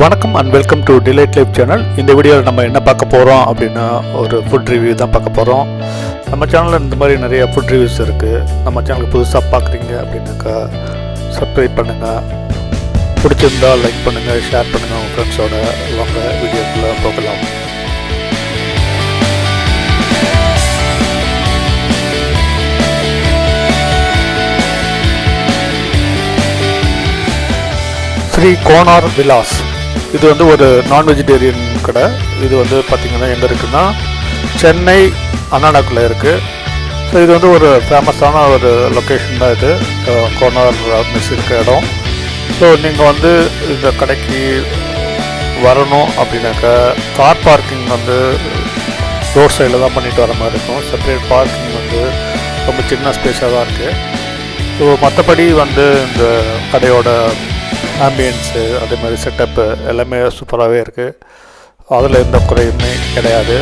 வணக்கம் and welcome to delight life channel இந்த வீடியோவில் நம்ம என்ன பார்க்க போகிறோம் அப்படின்னா ஒரு ஃபுட் ரிவ்யூ தான் பார்க்க போகிறோம் நம்ம சேனலில் இந்த மாதிரி நிறைய ஃபுட் ரிவ்யூஸ் இருக்குது நம்ம சேனலுக்கு புதுசாக பார்க்குறீங்க அப்படின்னாக்கா சப்ஸ்கிரைப் பண்ணுங்கள் பிடிச்சிருந்தா லைக் பண்ணுங்கள் ஷேர் பண்ணுங்கள் உங்கள் ஃப்ரெண்ட்ஸோட வாங்க வீடியோக்குள்ளே போகலாம். ஸ்ரீ கோனார் விலாஸ். இது வந்து ஒரு நான் வெஜிடேரியன் கடை. இது வந்து பார்த்திங்கன்னா எங்கே இருக்குன்னா சென்னை அண்ணாநகரில் இருக்குது ஸோ இது வந்து ஒரு ஃபேமஸான ஒரு லொக்கேஷன் தான் இது. கோனார் மிஸ் இருக்க இடம். ஸோ நீங்கள் வந்து இந்த கடைக்கு வரணும் அப்படின்னாக்கா கார் பார்க்கிங் வந்து ரோட் சைடில் தான் பண்ணிட்டு வர மாதிரி இருக்கும். செப்பரேட் பார்க்கிங் வந்து ரொம்ப சின்ன ஸ்பேஸாக தான் இருக்குது ஸோ மற்றபடி வந்து இந்த கடையோட ஆம்பியன்ஸு அதே மாதிரி செட்டப்பு எல்லாமே சூப்பராகவே இருக்குது அதில் எந்த குறையுமே கிடையாது.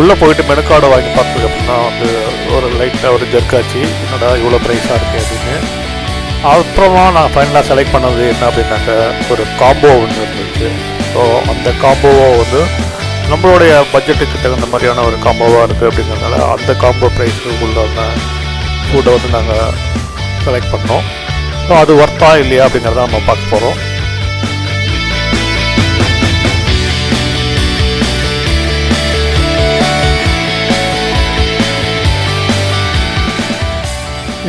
உள்ளே போயிட்டு மெனுக்கார்டை வாங்கி பார்த்தது அப்படின்னா வந்து ஒரு லைட்டாக ஒரு ஜெர்க்காச்சு என்னடா இவ்வளோ ப்ரைஸாக இருக்குது அப்படின்னு. அப்புறமா நான் ஃபைனலாக செலக்ட் பண்ணது என்ன அப்படின்னாக்க ஒரு காம்போ ஒன்று இருந்துச்சு. ஸோ அந்த காம்போவை வந்து நம்மளுடைய பட்ஜெட்டுக்கு தகுந்த மாதிரியான ஒரு காம்போவாக இருக்குது அப்படிங்கிறதுனால அந்த காம்போ ப்ரைஸுக்கு உள்ள ஃபுட்டை வந்து நாங்கள் செலக்ட் பண்ணோம். ஸோ அது ஒர்த்தா இல்லையா அப்படிங்கிறத நம்ம பார்க்க போகிறோம்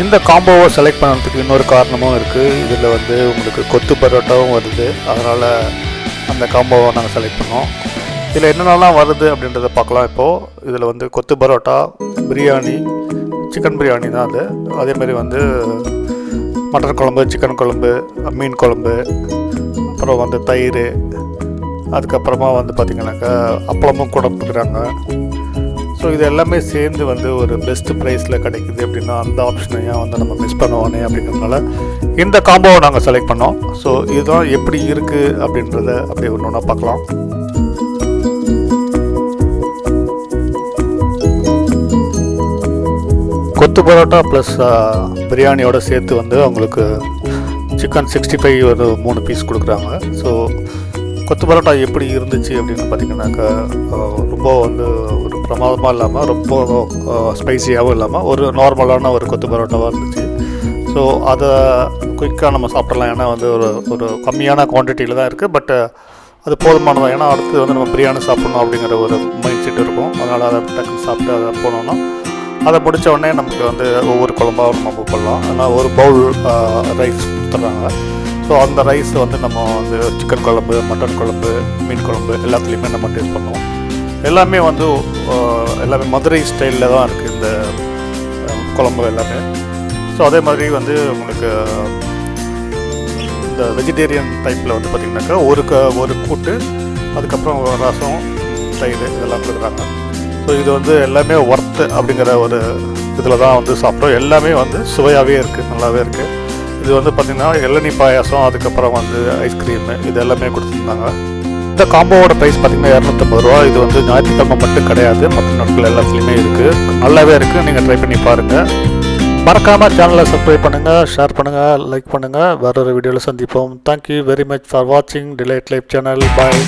இந்த காம்போவை செலக்ட் பண்ணுறதுக்கு இன்னொரு காரணமும் இருக்குது இதில் வந்து உங்களுக்கு கொத்து பரோட்டாவும் வருது. அதனால் அந்த காம்போவை நாங்கள் செலக்ட் பண்ணோம். இதில் என்னென்னலாம் வருது அப்படின்றத பார்க்கலாம் இப்போது இதில் வந்து கொத்து பரோட்டா பிரியாணி சிக்கன் பிரியாணி தான் அது. அதேமாதிரி வந்து மட்டன் குழம்பு சிக்கன் குழம்பு மீன் குழம்பு அப்புறம் வந்து தயிர் அதுக்கப்புறமா வந்து பார்த்திங்கனாக்கா அப்பளமும் கூட கொடுக்குறாங்க ஸோ இது எல்லாமே சேர்ந்து வந்து ஒரு பெஸ்ட் ப்ரைஸில் கிடைக்குது அப்படின்னா அந்த ஆப்ஷனையும் வந்து நம்ம மிஸ் பண்ணுவானே அப்படின்றதுனால இந்த காம்போவை நாங்கள் செலக்ட் பண்ணோம். ஸோ இதுதான் எப்படி இருக்குது அப்படின்றத அப்படியே ஒன்று ஒன்றா பார்க்கலாம். கொத்து பரோட்டா ப்ளஸ் பிரியாணியோட சேர்த்து வந்து அவங்களுக்கு சிக்கன் சிக்ஸ்டி ஃபைவ் ஒரு மூணு பீஸ் கொடுக்குறாங்க. ஸோ கொத்து பரோட்டா எப்படி இருந்துச்சு அப்படின்னு பார்த்தீங்கன்னாக்கா ரொம்ப வந்து ஒரு பிரமாதமாக இல்லாமல் ரொம்ப ஸ்பைசியாகவும் இல்லாமல் ஒரு நார்மலான ஒரு கொத்து பரோட்டாவாக இருந்துச்சு. ஸோ அதை குயிக்காக நம்ம சாப்பிடலாம். ஏன்னா வந்து ஒரு ஒரு கம்மியான குவான்டிட்டியில் தான் இருக்குது பட் அது போதுமானதான் ஏன்னா அடுத்து வந்து நம்ம பிரியாணி சாப்பிட்ணும் அப்படிங்கிற ஒரு மைண்ட் செட் இருக்கும். அதனால் அதை டக்குன்னு சாப்பிட்டு அதை போனோன்னா அதை முடிச்ச உடனே நமக்கு வந்து ஒவ்வொரு குழம்பாக நம்ம பண்ணலாம் ஆனால் ஒரு பவுல் ரைஸ் கொடுத்துட்றாங்க. ஸோ அந்த ரைஸ் வந்து நம்ம வந்து சிக்கன் குழம்பு மட்டன் குழம்பு மீன் குழம்பு எல்லாத்துலேயுமே நம்ம டேஸ்ட் பண்ணுவோம். எல்லாமே வந்து எல்லாமே மதுரை ஸ்டைலில் தான் இருக்குது இந்த குழம்பு எல்லாமே. ஸோ அதே மாதிரி வந்து உங்களுக்கு இந்த வெஜிடேரியன் டைப்பில் வந்து பார்த்திங்கனாக்கா ஒரு க ஒரு கூட்டு அதுக்கப்புறம் ரசம் தயிர் இதெல்லாம் கொடுக்குறாங்க. ஸோ இது வந்து எல்லாமே ஒர்த்து அப்படிங்கிற ஒரு இதில் தான் வந்து சாப்பிட்டோம். எல்லாமே வந்து சுவையாகவே இருக்குது நல்லாவே இருக்குது இது வந்து பார்த்திங்கன்னா இளநீ பாயாசம் அதுக்கப்புறம் வந்து ஐஸ்கிரீமு இது எல்லாமே கொடுத்துருந்தாங்க. இந்த காம்போவோட ப்ரைஸ் பார்த்தீங்கன்னா இரநூத்தம்பது ரூபா. இது வந்து ஞாயிற்றுக்கிழமை மட்டும் கிடையாது. மற்ற நாட்கள் எல்லாத்துலேயுமே இருக்குது நல்லாவே இருக்குது நீங்கள் ட்ரை பண்ணி பாருங்கள் மறக்காமல் சேனலை சப்ஸ்கிரைப் பண்ணுங்கள் ஷேர் பண்ணுங்கள் லைக் பண்ணுங்கள் வேற ஒரு வீடியோவில் சந்திப்போம். Thank you very much for வாட்சிங் டிலைட் லைஃப் சேனல் பாய்